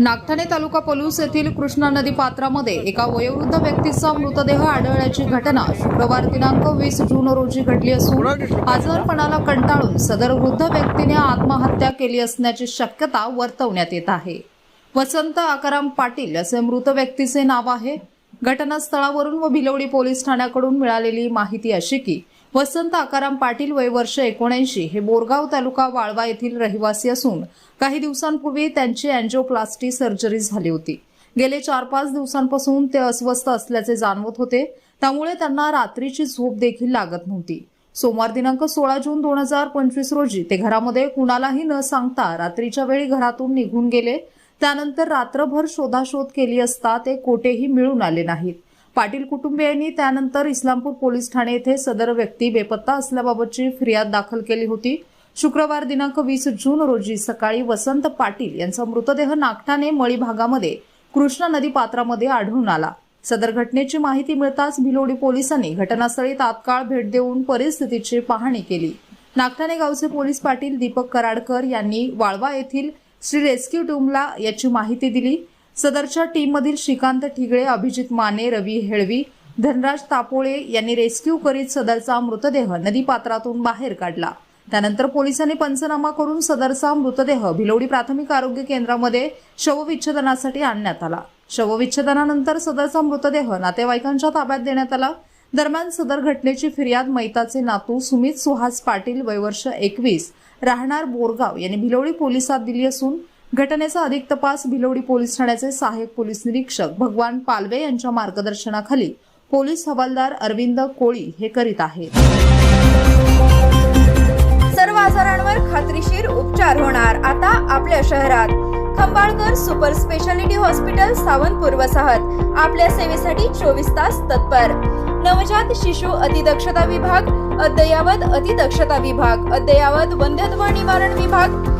नागठाणे तालुका पलूस येथील कृष्णा नदी पात्रामध्ये एका वयोवृद्ध व्यक्तीचा मृतदेह आढळल्याची घटना शुक्रवार दिनांक वीस जून रोजी घडली असून आजारपणाला कंटाळून सदर वृद्ध व्यक्तीने आत्महत्या केली असण्याची शक्यता वर्तवण्यात येत आहे. वसंत आकाराम पाटील असे मृत व्यक्तीचे नाव आहे. घटनास्थळावरून व भिलवडी पोलीस ठाण्याकडून मिळालेली माहिती अशी की वसंत आकाराम पाटील वय वर्ष एकोणऐंशी हे बोरगाव तालुका वाळवा येथील रहिवासी असून काही दिवसांपूर्वी त्यांची अँजिओप्लास्टी सर्जरी झाली होती. गेले चार पाच दिवसांपासून ते अस्वस्थ असल्याचे जाणवत होते. त्यामुळे त्यांना रात्रीची झोप देखील लागत नव्हती. सोमवार दिनांक सोळा जून दोन हजार पंचवीस रोजी ते घरामध्ये कुणालाही न सांगता रात्रीच्या वेळी घरातून निघून गेले. त्यानंतर रात्रभर शोधाशोध केली असता ते कोठेही मिळून आले नाहीत. पाटील कुटुंबियांनी त्यानंतर इस्लामपूर पोलीस ठाणे येथे सदर व्यक्ती बेपत्ता असल्याबाबतची फिर्याद दाखल केली होती. शुक्रवार दिनांक वीस जून रोजी सकाळी वसंत पाटील यांचा मृतदेह नागठाणे मळी भागामध्ये कृष्णा नदी पात्रामध्ये आढळून आला. सदर घटनेची माहिती मिळताच भिलोडी पोलिसांनी घटनास्थळी तात्काळ भेट देऊन परिस्थितीची पाहणी केली. नागठाणे गावचे पोलीस पाटील दीपक कराडकर यांनी वाळवा येथील श्री रेस्क्यू टीमला याची माहिती दिली. सदरच्या टीममधील श्रीकांत ठिगळे अभिजित माने रवी हेळवी धनराज तापोळे यांनी रेस्क्यू करीत सदरचा मृतदेह नदीपात्रातून बाहेर काढला. त्यानंतर पोलिसांनी पंचनामा करून सदरचा मृतदेह भिलवडी प्राथमिक आरोग्य केंद्रामध्ये शवविच्छेदनासाठी आणण्यात आला. शवविच्छेदनानंतर सदरचा मृतदेह नातेवाईकांच्या ताब्यात देण्यात आला. दरम्यान सदर घटनेची फिर्याद मैताचे नातू सुमित सुहास पाटील वयवर्ष एकवीस राहणार बोरगाव यांनी भिलवडी पोलिसात दिली असून घटनेचा अधिक तपास भिलवडी पोलीस ठाण्याचे सहाय्यक पोलीस निरीक्षक भगवान पालवे यांच्या मार्गदर्शनाखाली पोलीस हवालदार अरविंद कोळी हे करीत आहेत. सर्व आजारांवर खात्रीशीर उपचार होणार. आता आपल्या शहरात Khambalkar super speciality hospital Sawantpur वसाहत. आपल्या सेवेसाठी चोवीस तास तत्पर. नवजात शिशु अतिदक्षता विभाग अद्ययावत अतिदक्षता विभाग अद्ययावत वंध्यत्व निवारण विभाग